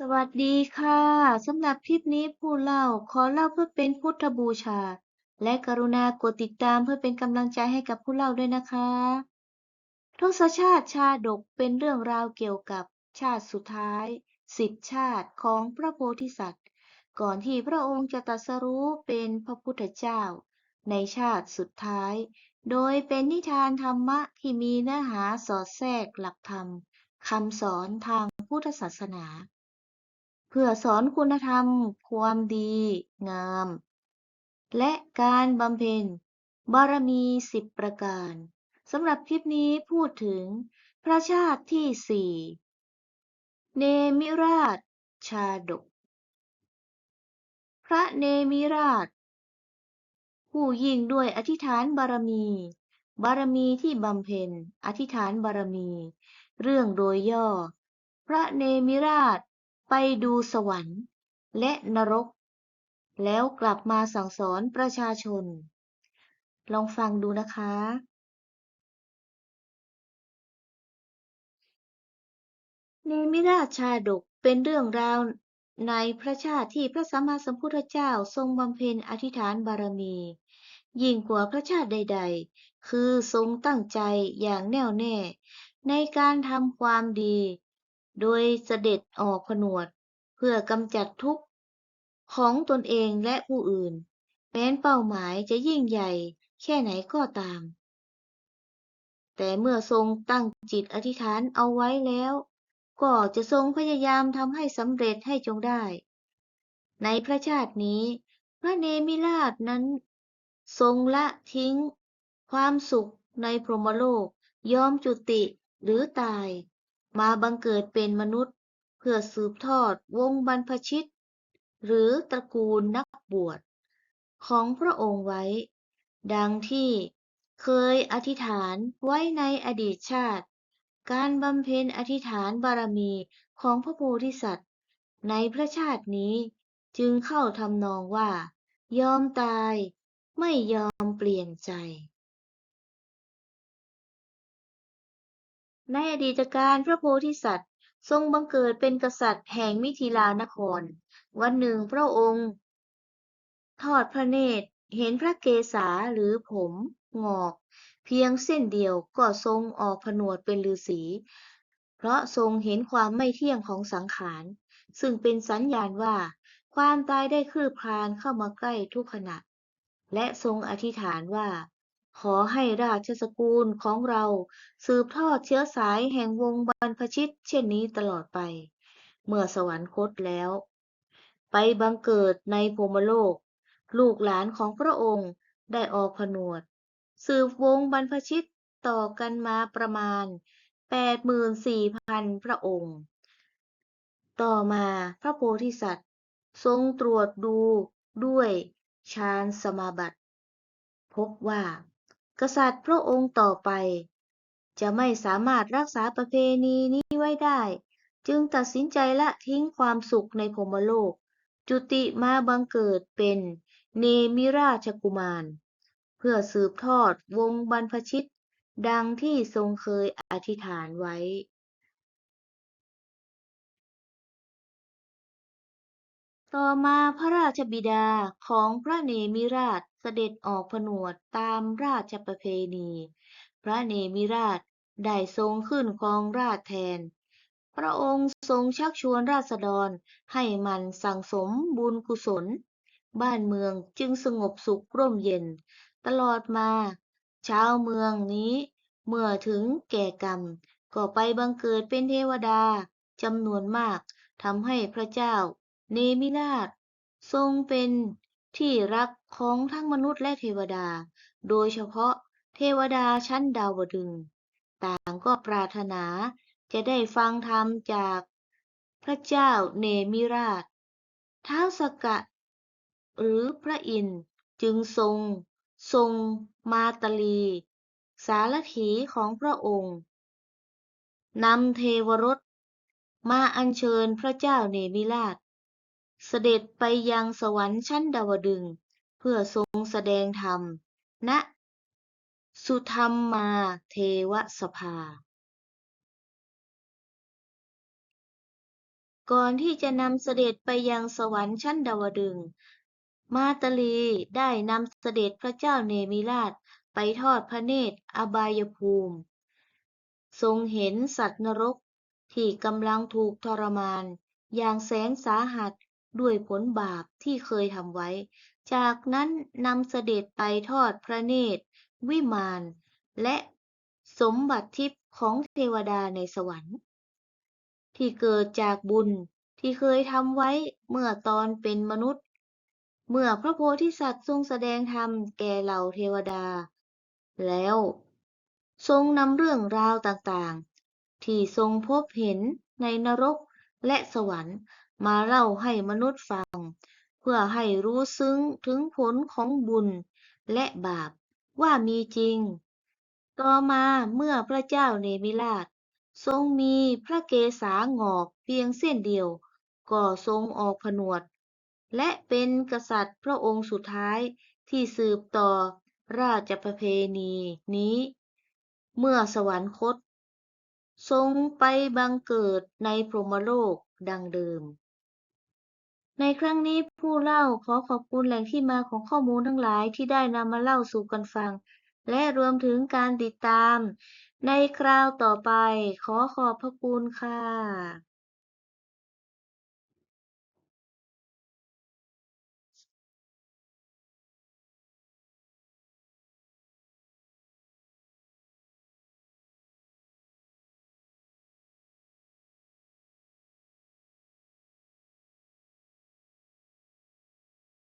สวัสดีค่ะสำหรับคลิปนี้ผู้เล่าขอเล่าเพื่อเป็นพุทธบูชา และกรุณากดติดตามเพื่อเป็นกำลังใจให้กับผู้เล่าด้วยนะคะทศชาติชาดกเป็นเรื่องราวเกี่ยวกับชาติสุดท้ายสิบชาติของพระโพธิสัตว์ ก่อนที่พระองค์จะตรัสรู้เป็นพระพุทธเจ้า ในชาติสุดท้าย โดยเป็นนิทานธรรมะที่มีเนื้อหาสอดแทรกหลักธรรมคำสอนทางพุทธศาสนา เพื่อสอนคุณธรรม ความดี งาม และการบำเพ็ญ บารมีสิบประการสำหรับคลิปนี้พูดถึงพระชาติที่สี่เนมิราช ชาดก พระเนมิราช ผู้ยิ่งด้วยอธิษฐานบารมี บารมีที่บำเพ็ญ อธิษฐานบารมี เรื่องโดยย่อ พระเนมิราช ไปดูสวรรค์และนรก แล้วกลับมาสั่งสอนประชาชน ลองฟังดูนะคะ เนมิราชชาดกเป็นเรื่องราวในพระชาติที่พระสัมมาสัมพุทธเจ้าทรงบำเพ็ญอธิษฐานบารมี ยิ่งกว่าพระชาติใด ๆ คือทรงตั้งใจอย่างแน่วแน่ ในการทำความดี โดยเสด็จออกผนวด เพื่อกำจัดทุกข์ของตนเองและผู้อื่น แม้นเป้าหมายจะยิ่งใหญ่แค่ไหนก็ตาม แต่เมื่อทรงตั้งจิตอธิษฐานเอาไว้แล้ว ก็จะทรงพยายามทำให้สำเร็จให้จงได้ ในพระชาตินี้ พระเนมิราชนั้น ทรงละทิ้ง ความสุขในพรหมโลกยอมจุติหรือตาย มาบังเกิดเป็นมนุษย์ เพื่อสืบทอดวงบรรพชิต หรือตระกูลนักบวช ของพระองค์ไว้ ดังที่เคยอธิษฐานไว้ในอดีตชาติ การบำเพ็ญอธิษฐานบารมีของพระโพธิสัตว์ ในพระชาตินี้จึงเข้าทำนองว่า ยอมตายไม่ยอมเปลี่ยนใจ ในอดีตการพระโพธิสัตว์ ทรงบังเกิดเป็นกษัตริย์แห่งมิถิลานคร วันหนึ่งพระองค์ ทอดพระเนตรเห็นพระเกศาหรือผมงอก เพียงเส้นเดียวก็ทรงออกผนวดเป็นฤาษีเพราะทรงเห็นความไม่เที่ยงของสังขาร ซึ่งเป็นสัญญาณว่า ความตายได้คืบคลานเข้ามาใกล้ทุกขณะ และทรงอธิษฐานว่า ขอให้ราชสกุลของเรา สืบทอดเชื้อสายแห่งวงบรรพชิต เช่นนี้ตลอดไป เมื่อสวรรคตแล้ว ไปบังเกิดในพรหมโลก ลูกหลานของพระองค์ได้ออกผนวด สืบวงบรรพชิตต่อกันมาประมาณ 84,000 พระองค์ ต่อมาพระโพธิสัตว์ ทรงตรวจดูด้วยฌานสมาบัติ พบว่า กษัตริย์พระองค์ต่อไป จะไม่สามารถรักษาประเพณีนี้ไว้ได้ จึงตัดสินใจละทิ้งความสุขในพรมโลก จุติมาบังเกิดเป็นเนมิราชกุมาร เพื่อสืบทอดวงบรรพชิต ดังที่ทรงเคยอธิษฐานไว้ ต่อมาพระราชบิดาของพระเนมิราชเสด็จออกผนวดตามราชประเพณี พระเนมิราชได้ทรงขึ้นครองราชแทน พระองค์ทรงชักชวนราษฎรให้มันสั่งสมบุญกุศล บ้านเมืองจึงสงบสุขร่มเย็น ตลอดมา ชาวเมืองนี้ เมื่อถึงแก่กรรม ก็ไปบังเกิดเป็นเทวดาจำนวนมากทำให้พระเจ้า เนมิราช ทรงเป็นที่รักของทั้งมนุษย์และเทวดา โดยเฉพาะเทวดาชั้นดาวดึง ต่างก็ปรารถนาจะได้ฟังธรรมจากพระเจ้าเนมิราช ท้าวสกะ หรือพระอินทร์จึงทรง ทรงมาตลี สารถีของพระองค์นำเทวรถมาอัญเชิญพระเจ้าเนมิราช เสด็จไปยังสวรรค์ชั้นดาวดึงเพื่อทรงแสดงธรรมณสุธรรมมาเทวสภา ก่อนที่จะนำเสด็จไปยังสวรรค์ชั้นดาวดึง มาตลีได้นำเสด็จพระเจ้าเนมิราชไปทอดพระเนตรอบายภูมิ ทรงเห็นสัตว์นรกที่กำลังถูกทรมาน อย่างแสนสาหัส ด้วยผลบาปที่เคยทำไว้ จากนั้นนำเสด็จไปทอดพระเนตร วิมาน และสมบัติทิพย์ของเทวดาในสวรรค์ ที่เกิดจากบุญที่เคยทำไว้เมื่อตอนเป็นมนุษย์ เมื่อพระโพธิสัตว์ทรงแสดงธรรมแก่เหล่าเทวดา แล้ว ทรงนำเรื่องราวต่างๆ ที่ทรงพบเห็นในนรกและสวรรค์ มาเล่าให้มนุษย์ฟัง เพื่อให้รู้ซึ้งถึงผลของบุญและบาปว่ามีจริง ต่อมาเมื่อพระเจ้าเนมิราช ทรงมีพระเกศาหงอกเพียงเส้นเดียว ก็ทรงออกผนวด และเป็นกษัตริย์พระองค์สุดท้ายที่สืบต่อราชประเพณีนี้ เมื่อสวรรคต ทรงไปบังเกิดในพรหมโลกดังเดิม ในครั้งนี้ผู้เล่าขอขอบคุณแหล่งที่มาของข้อมูลทั้งหลายที่ได้นำมาเล่าสู่กันฟัง และรวมถึงการติดตาม ในคราวต่อไปขอขอบพระคุณค่ะ